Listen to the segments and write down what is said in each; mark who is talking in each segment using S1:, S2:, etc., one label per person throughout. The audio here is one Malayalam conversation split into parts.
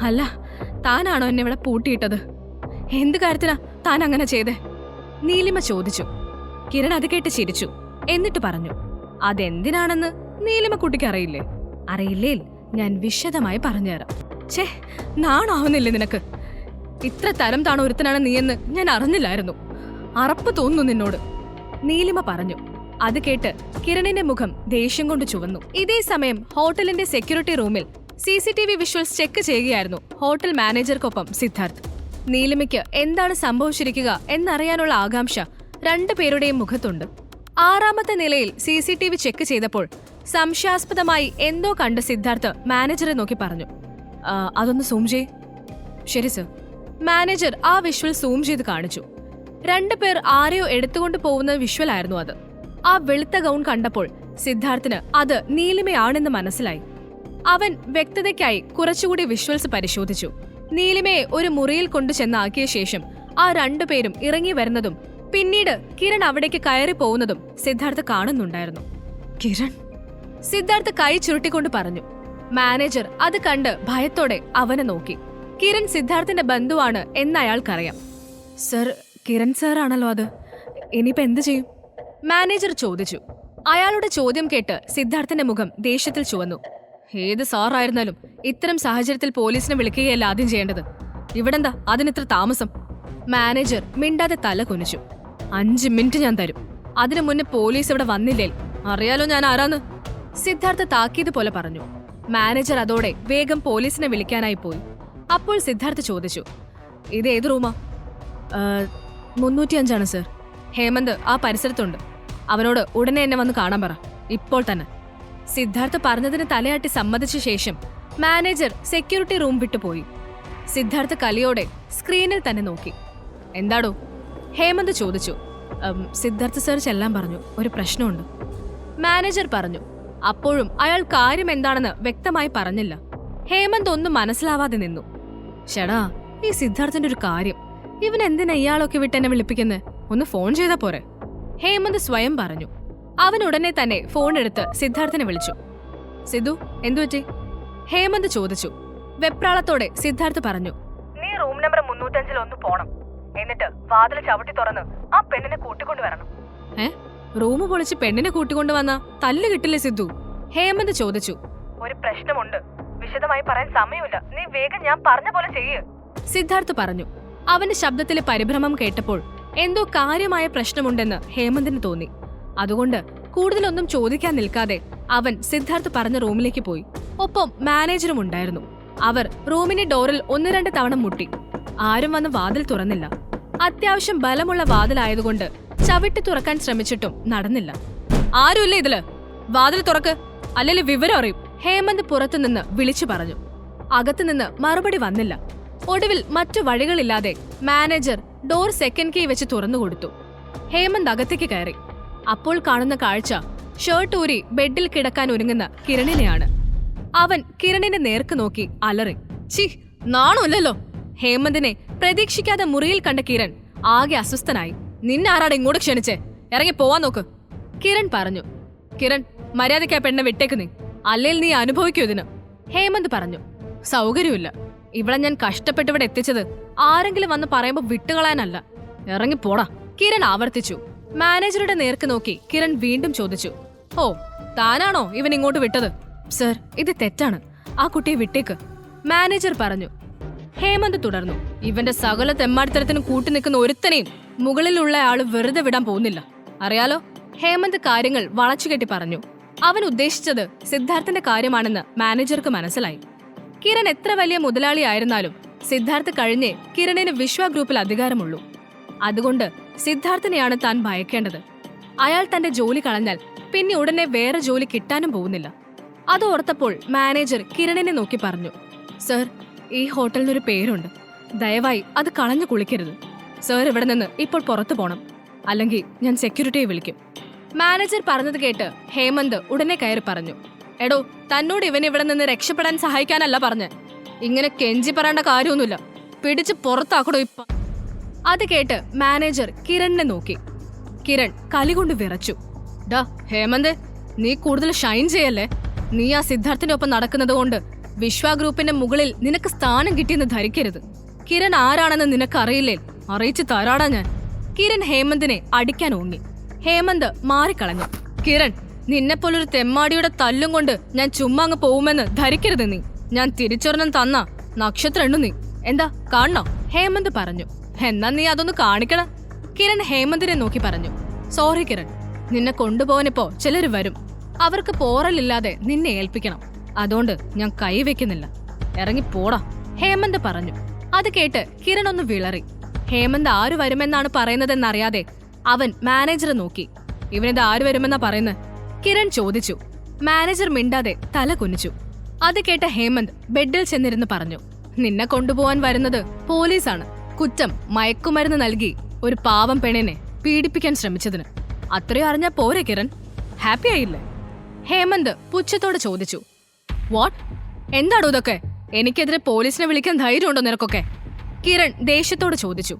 S1: അല്ല താനാണോ എന്നെ ഇവിടെ പൂട്ടിയിട്ടത്? എന്ത് കാര്യത്തിനാ താൻ അങ്ങനെ ചെയ്തേ? നീലിമ ചോദിച്ചു. കിരൺ അത് കേട്ട് ചിരിച്ചു. എന്നിട്ട് പറഞ്ഞു അതെന്തിനാണെന്ന് നീലിമ കുട്ടിക്ക് അറിയില്ലേ? അറിയില്ലേ? ഞാൻ വിശദമായി പറഞ്ഞുതരാം. ഛേ നാണാവുന്നില്ലേ നിനക്ക്? ഇത്ര തരം താണ ഒരുത്തനാണ് നീയെന്ന് ഞാൻ അറിഞ്ഞില്ലായിരുന്നു. അറപ്പ് തോന്നുന്നു നിന്നോട്. നീലിമ പറഞ്ഞു. അത് കേട്ട് കിരണിന്റെ മുഖം ദേഷ്യം കൊണ്ട് ചുവന്നു. ഇതേ സമയം ഹോട്ടലിന്റെ സെക്യൂരിറ്റി റൂമിൽ C C T V visuals check ചെയ്യുകയായിരുന്നു ഹോട്ടൽ മാനേജർക്കൊപ്പം സിദ്ധാർത്ഥ്. നീലിമയ്ക്ക് എന്താണ് സംഭവിച്ചിരിക്കുക എന്നറിയാനുള്ള ആകാംക്ഷ രണ്ടുപേരുടെയും മുഖത്തുണ്ട്. ആറാമത്തെ നിലയിൽ C C T V check ചെയ്തപ്പോൾ സംശയാസ്പദമായി എന്തോ കണ്ട് സിദ്ധാർത്ഥ് മാനേജറെ നോക്കി പറഞ്ഞു. അതൊന്ന് സൂം ചെയ് ശരി സർ. മാനേജർ ആ വിഷ്വൽ സൂം ചെയ്ത് കാണിച്ചു. രണ്ടുപേർ ആരെയോ എടുത്തുകൊണ്ട് പോകുന്ന വിഷ്വൽ ആയിരുന്നു അത്. ആ വെളുത്ത ഗൗൺ കണ്ടപ്പോൾ സിദ്ധാർത്ഥിന് അത് നീലിമയാണെന്ന് മനസ്സിലായി. അവൻ വ്യക്തതയ്ക്കായി കുറച്ചുകൂടി വിഷ്വൽസ് പരിശോധിച്ചു. നീലിമയെ ഒരു മുറിയിൽ കൊണ്ടു ചെന്നാക്കിയ ശേഷം ആ രണ്ടുപേരും ഇറങ്ങി വരുന്നതും പിന്നീട് കിരൺ അവിടേക്ക് കയറി പോകുന്നതും സിദ്ധാർത്ഥ കാണുന്നുണ്ടായിരുന്നു. കിരൺ? സിദ്ധാർത്ഥ കൈ ചുരുട്ടിക്കൊണ്ട് പറഞ്ഞു. മാനേജർ അത് കണ്ട് ഭയത്തോടെ അവനെ നോക്കി. കിരൺ സിദ്ധാർത്ഥിന്റെ ബന്ധുവാണ് എന്ന് അയാൾക്കറിയാം സർ കിരൺ സാറാണല്ലോ ആണല്ലോ അത്. ഇനിയിപ്പോ എന്ത് ചെയ്യും? മാനേജർ ചോദിച്ചു. അയാളുടെ ചോദ്യം കേട്ട് സിദ്ധാർത്ഥന്റെ മുഖം ദേഷ്യത്തിൽ ചുവന്നു. ഏത് സാറായിരുന്നാലും ഇത്തരം സാഹചര്യത്തിൽ പോലീസിനെ വിളിക്കുകയല്ല ആദ്യം ചെയ്യേണ്ടത്. ഇവിടെന്താ? അതിനിത്ര താമസം. മാനേജർ മിണ്ടാതെ തല കുനിച്ചു. അഞ്ച് മിനിറ്റ് ഞാൻ തരും. അതിനു മുന്നേ പോലീസ് ഇവിടെ വന്നില്ലേ? അറിയാലോ ഞാൻ ആരാന്ന്. സിദ്ധാർത്ഥ താക്കീത് പോലെ പറഞ്ഞു. മാനേജർ അതോടെ വേഗം പോലീസിനെ വിളിക്കാനായി പോയി. അപ്പോൾ സിദ്ധാർത്ഥ ചോദിച്ചു ഇത് ഏത് റൂമാ? മുന്നൂറ്റി അഞ്ചാണ് സർ. ഹേമന്ത് ആ പരിസരത്തുണ്ട്. അവനോട് ഉടനെ എന്നെ വന്ന് കാണാൻ പറ. ഇപ്പോൾ തന്നെ. സിദ്ധാർത്ഥ പറഞ്ഞതിന് തലയാട്ടി സമ്മതിച്ച ശേഷം മാനേജർ സെക്യൂരിറ്റി റൂം വിട്ടു പോയി. സിദ്ധാർത്ഥ കലിയോടെ സ്ക്രീനിൽ തന്നെ നോക്കി. എന്താടോ? ഹേമന്ത് ചോദിച്ചു. സിദ്ധാർത്ഥ് സർ ചെല്ലാൻ പറഞ്ഞു. ഒരു പ്രശ്നമുണ്ട്. മാനേജർ പറഞ്ഞു. അപ്പോഴും അയാൾ കാര്യം എന്താണെന്ന് വ്യക്തമായി പറഞ്ഞില്ല. ഹേമന്ത് ഒന്നും മനസ്സിലാവാതെ നിന്നു. ഷടാ ഈ സിദ്ധാർത്ഥന്റെ ഒരു കാര്യം. ഇവൻ എന്തിനാ ഇയാളൊക്കെ വിട്ട് എന്നെ വിളിപ്പിക്കുന്നത് ഒന്ന് ഫോൺ ചെയ്താ പോരെ. ഹേമന്ത് സ്വയം പറഞ്ഞു. അവൻ ഉടനെ തന്നെ ഫോൺ എടുത്ത് സിദ്ധാർത്ഥനെ വിളിച്ചു. സിദ്ധു എന്തുപറ്റി ഹേമന്ത് ചോദിച്ചു. വെപ്രാളത്തോടെ സിദ്ധാർത്ഥ് പറഞ്ഞു.
S2: നീ റൂം നമ്പർ മുന്നൂറ്റഞ്ചിൽ ഒന്ന് പോണം. എന്നിട്ട് വാതിൽ ചവിട്ടി തുറന്ന് ആ പെണ്ണിനെ കൂട്ടിക്കൊണ്ടു വരണം.
S1: ഏ? റൂം പൊളിച്ച് പെണ്ണിനെ കൂട്ടിക്കൊണ്ടു വന്ന തല്ല് കിട്ടില്ലേ സിദ്ധു? ഹേമന്ത് ചോദിച്ചു.
S2: ഒരു പ്രശ്നമുണ്ട്. വിശദമായി പറയാൻ സമയമില്ല. നീ വേഗം ഞാൻ പറഞ്ഞ പോലെ ചെയ്യ്.
S1: സിദ്ധാർത്ഥ് പറഞ്ഞു. അവന്റെ ശബ്ദത്തിലെ പരിഭ്രമം കേട്ടപ്പോൾ എന്തോ കാര്യമായ പ്രശ്നമുണ്ടെന്ന് ഹേമന്തിന് തോന്നി. അതുകൊണ്ട് കൂടുതലൊന്നും ചോദിക്കാൻ നിൽക്കാതെ അവൻ സിദ്ധാർത്ഥ് പറഞ്ഞ റൂമിലേക്ക് പോയി. ഒപ്പം മാനേജറും ഉണ്ടായിരുന്നു. അവർ റൂമിന്റെ ഡോറിൽ ഒന്ന് രണ്ട് തവണ മുട്ടി. ആരും വന്ന് വാതിൽ തുറന്നില്ല. അത്യാവശ്യം ബലമുള്ള വാതിലായതുകൊണ്ട് ചവിട്ടി തുറക്കാൻ ശ്രമിച്ചിട്ടും നടന്നില്ല. ആരുമില്ല ഇതിൽ? വാതിൽ തുറക്ക്. അല്ലെങ്കിൽ വിവരം അറിയും. ഹേമന്ത് പുറത്തുനിന്ന് വിളിച്ചു പറഞ്ഞു. അകത്തുനിന്ന് മറുപടി വന്നില്ല. ഒടുവിൽ മറ്റു വഴികളില്ലാതെ മാനേജർ ഡോർ സെക്കൻഡ് കീ വെച്ച് തുറന്നു കൊടുത്തു ഹേമന്ത് അകത്തേക്ക് കയറി. അപ്പോൾ കാണുന്ന കാഴ്ച ഷർട്ട് ഊരി ബെഡിൽ കിടക്കാൻ ഒരുങ്ങുന്ന കിരണിനെയാണ്. അവൻ കിരണിനെ നേർക്ക് നോക്കി അലറി ചി നാണല്ലോ ഹേമന്തിനെ പ്രതീക്ഷിക്കാതെ മുറിയിൽ കണ്ട കിരൺ ആകെ അസ്വസ്ഥനായി. നിന്നെ ആരാടെ ഇങ്ങോട്ട് ക്ഷണിച്ചേ? ഇറങ്ങി പോവാൻ നോക്ക്. കിരൺ പറഞ്ഞു കിരൺ മര്യാദയ്ക്ക് ആ പെണ്ണെ വിട്ടേക്ക് നീ. അല്ലെങ്കിൽ നീ അനുഭവിക്കൂ ഇതിന്. ഹേമന്ത് പറഞ്ഞു സൗകര്യമില്ല. ഇവിടെ ഞാൻ കഷ്ടപ്പെട്ട് ഇവിടെ എത്തിച്ചത് ആരെങ്കിലും വന്ന് പറയുമ്പോൾ വിട്ടുകളയാനല്ല. ഇറങ്ങി പോടാ. കിരൺ ആവർത്തിച്ചു മാനേജറുടെ നേർക്ക് നോക്കി കിരൺ വീണ്ടും ചോദിച്ചു ഓ താനാണോ ഇവൻ ഇങ്ങോട്ട് വിട്ടത്? സർ ഇത് തെറ്റാണ്. ആ കുട്ടിയെ വിട്ടേക്ക്. മാനേജർ പറഞ്ഞു. ഹേമന്ത് തുടർന്നു. ഇവന്റെ സകല തെമ്മാടിത്തരത്തിനും കൂട്ടി നിൽക്കുന്ന ഒരുത്തനെയും മുകളിലുള്ള ആൾ വെറുതെ വിടാൻ പോകുന്നില്ല. അറിയാലോ? ഹേമന്ത് കാര്യങ്ങൾ വളച്ചുകെട്ടി പറഞ്ഞു. അവൻ ഉദ്ദേശിച്ചത് സിദ്ധാർത്ഥന്റെ കാര്യമാണെന്ന് മാനേജർക്ക് മനസ്സിലായി. കിരൺ എത്ര വലിയ മുതലാളിയായിരുന്നാലും സിദ്ധാർത്ഥ് കഴിഞ്ഞേ കിരണിന് വിശ്വ ഗ്രൂപ്പിൽ അധികാരമുള്ളൂ. അതുകൊണ്ട് സിദ്ധാർത്ഥനെയാണ് താൻ ഭയക്കേണ്ടത്. അയാൾ തന്റെ ജോലി കളഞ്ഞാൽ പിന്നെ ഉടനെ വേറെ ജോലി കിട്ടാനും പോകുന്നില്ല. അത് ഓർത്തപ്പോൾ മാനേജർ കിരണിനെ നോക്കി പറഞ്ഞു സർ ഈ ഹോട്ടലിനൊരു പേരുണ്ട്. ദയവായി അത് കളഞ്ഞു കുളിക്കരുത്. സർ ഇവിടെ നിന്ന് ഇപ്പോൾ പുറത്തു പോണം. അല്ലെങ്കിൽ ഞാൻ സെക്യൂരിറ്റിയെ വിളിക്കും. മാനേജർ പറഞ്ഞത് കേട്ട് ഹേമന്ത് ഉടനെ കയറി പറഞ്ഞു എടോ തന്നോട് ഇവൻ ഇവിടെ നിന്ന് രക്ഷപ്പെടാൻ സഹായിക്കാനല്ല പറഞ്ഞ്. ഇങ്ങനെ കെഞ്ചി പറയേണ്ട കാര്യമൊന്നുമില്ല. പിടിച്ച് പുറത്താക്കടോ ഇപ്പൊ അത് കേട്ട് മാനേജർ കിരണിനെ നോക്കി. കിരൺ കലികൊണ്ട് വിറച്ചു. ഡാ ഹേമന്ത് നീ കൂടുതൽ ഷൈൻ ചെയ്യല്ലേ? നീ ആ സിദ്ധാർത്ഥിന്റെ ഒപ്പം നടക്കുന്നത് കൊണ്ട് വിശ്വ ഗ്രൂപ്പിന്റെ മുകളിൽ നിനക്ക് സ്ഥാനം കിട്ടിയെന്ന് ധരിക്കരുത്. കിരൺ ആരാണെന്ന് നിനക്കറിയില്ലേ? അറിയിച്ചു തരാടാ ഞാൻ. കിരൺ ഹേമന്തിനെ അടിക്കാൻ ഓങ്ങി ഹേമന്ത് മാറിക്കളഞ്ഞു. കിരൺ നിന്നെപ്പോലൊരു തെമ്മാടിയുടെ തല്ലും കൊണ്ട് ഞാൻ ചുമ്മാ അങ്ങ് പോവുമെന്ന് ധരിക്കരുത് നീ. ഞാൻ തിരിച്ചൊരെണ്ണം തന്ന നക്ഷത്രം എണ്ണു നീ. എന്താ കാണണോ? ഹേമന്ത് പറഞ്ഞു. എന്നാ നീ അതൊന്ന് കാണിക്കണ കിരൺ ഹേമന്തിനെ നോക്കി പറഞ്ഞു. സോറി കിരൺ. നിന്നെ കൊണ്ടുപോകാനിപ്പോ ചിലർ വരും. അവർക്ക് പോറലില്ലാതെ നിന്നെ ഏൽപ്പിക്കണം. അതുകൊണ്ട് ഞാൻ കൈവെക്കുന്നില്ല ഇറങ്ങി പോടാ ഹേമന്ത് പറഞ്ഞു. അത് കേട്ട് കിരൺ ഒന്ന് വിളറി. ഹേമന്ത് ആര് വരുമെന്നാണ് പറയുന്നതെന്നറിയാതെ അവൻ മാനേജറെ നോക്കി. ഇവനിത് ആര് വരുമെന്നാ പറയുന്നത് കിരൺ ചോദിച്ചു. മാനേജർ മിണ്ടാതെ തല കുനിച്ചു. അത് കേട്ട ഹേമന്ത് ബെഡിൽ ചെന്നിരുന്ന് പറഞ്ഞു. നിന്നെ കൊണ്ടുപോവാൻ വരുന്നത് പോലീസാണ്. കുറ്റം മയക്കുമരുന്ന് നൽകി ഒരു പാവം പെണ്ണിനെ പീഡിപ്പിക്കാൻ ശ്രമിച്ചതിന്. അത്രയും അറിഞ്ഞാ പോരെ കിരൺ? ഹാപ്പി ആയില്ലേ? ഹേമന്ത് പുച്ഛത്തോടെ ചോദിച്ചു. വാട്ട് എന്താണോ ഇതൊക്കെ? എനിക്കെതിരെ പോലീസിനെ വിളിക്കാൻ ധൈര്യമുണ്ടോ നിനക്കൊക്കെ? കിരൺ ദേഷ്യത്തോട് ചോദിച്ചു.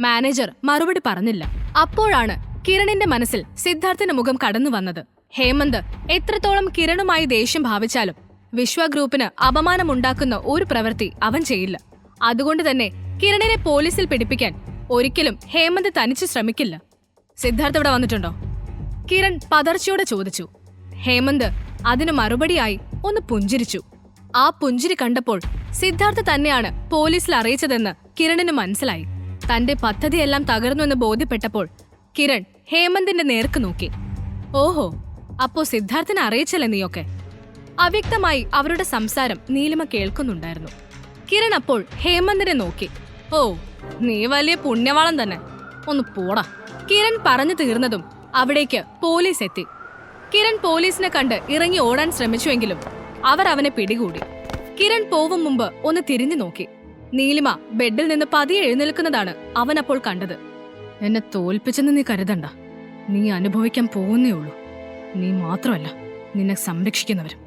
S1: മാനേജർ മറുപടി പറഞ്ഞില്ല. അപ്പോഴാണ് കിരണിന്റെ മനസ്സിൽ സിദ്ധാർത്ഥിന്റെ മുഖം കടന്നു വന്നത്. ഹേമന്ത് എത്രത്തോളം കിരണുമായി ദേഷ്യം ഭാവിച്ചാലും വിശ്വ ഗ്രൂപ്പിന് അപമാനമുണ്ടാക്കുന്ന ഒരു പ്രവൃത്തി അവൻ ചെയ്യില്ല. അതുകൊണ്ട് തന്നെ കിരണിനെ പോലീസിൽ പിടിപ്പിക്കാൻ ഒരിക്കലും ഹേമന്ത് തനിച്ച് ശ്രമിക്കില്ല. സിദ്ധാർത്ഥ് ഇവിടെ വന്നിട്ടുണ്ടോ? കിരൺ പതർച്ചയോടെ ചോദിച്ചു. ഹേമന്ത് അതിന് മറുപടിയായി ഒന്ന് പുഞ്ചിരിച്ചു. ആ പുഞ്ചിരി കണ്ടപ്പോൾ സിദ്ധാർത്ഥ് തന്നെയാണ് പോലീസിൽ അറിയിച്ചതെന്ന് കിരണിന് മനസ്സിലായി. തന്റെ പദ്ധതിയെല്ലാം തകർന്നുവെന്ന് ബോധ്യപ്പെട്ടപ്പോൾ കിരൺ ഹേമന്തിന്റെ നേർക്ക് നോക്കി. ഓഹോ അപ്പോ സിദ്ധാർത്ഥിനെ അറിയിച്ചല്ലേ നീയൊക്കെ? അവ്യക്തമായി അവരുടെ സംസാരം നീലിമ കേൾക്കുന്നുണ്ടായിരുന്നു. കിരൺ അപ്പോൾ ഹേമന്തിനെ നോക്കി. ഓ നീ വലിയ പുണ്യവാളം തന്നെ. ഒന്ന് പോടാ. കിരൺ പറഞ്ഞു തീർന്നതും അവിടേക്ക് പോലീസ് എത്തി. കിരൺ പോലീസിനെ കണ്ട് ഇറങ്ങി ഓടാൻ ശ്രമിച്ചുവെങ്കിലും അവർ അവനെ പിടികൂടി. കിരൺ പോവും മുമ്പ് ഒന്ന് തിരിഞ്ഞു നോക്കി. നീലിമ ബെഡിൽ നിന്ന് പതിയെ എഴുന്നേൽക്കുന്നതാണ് അവൻ അപ്പോൾ കണ്ടത്. എന്നെ തോൽപ്പിച്ചെന്ന് നീ കരുതണ്ട. നീ അനുഭവിക്കാൻ പോകുന്നേ ഉള്ളൂ. നീ മാത്രമല്ല നിന്നെ സംരക്ഷിക്കുന്നവരും.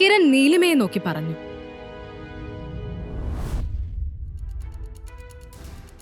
S1: കിരൺ നീലിമയെ നോക്കി പറഞ്ഞു.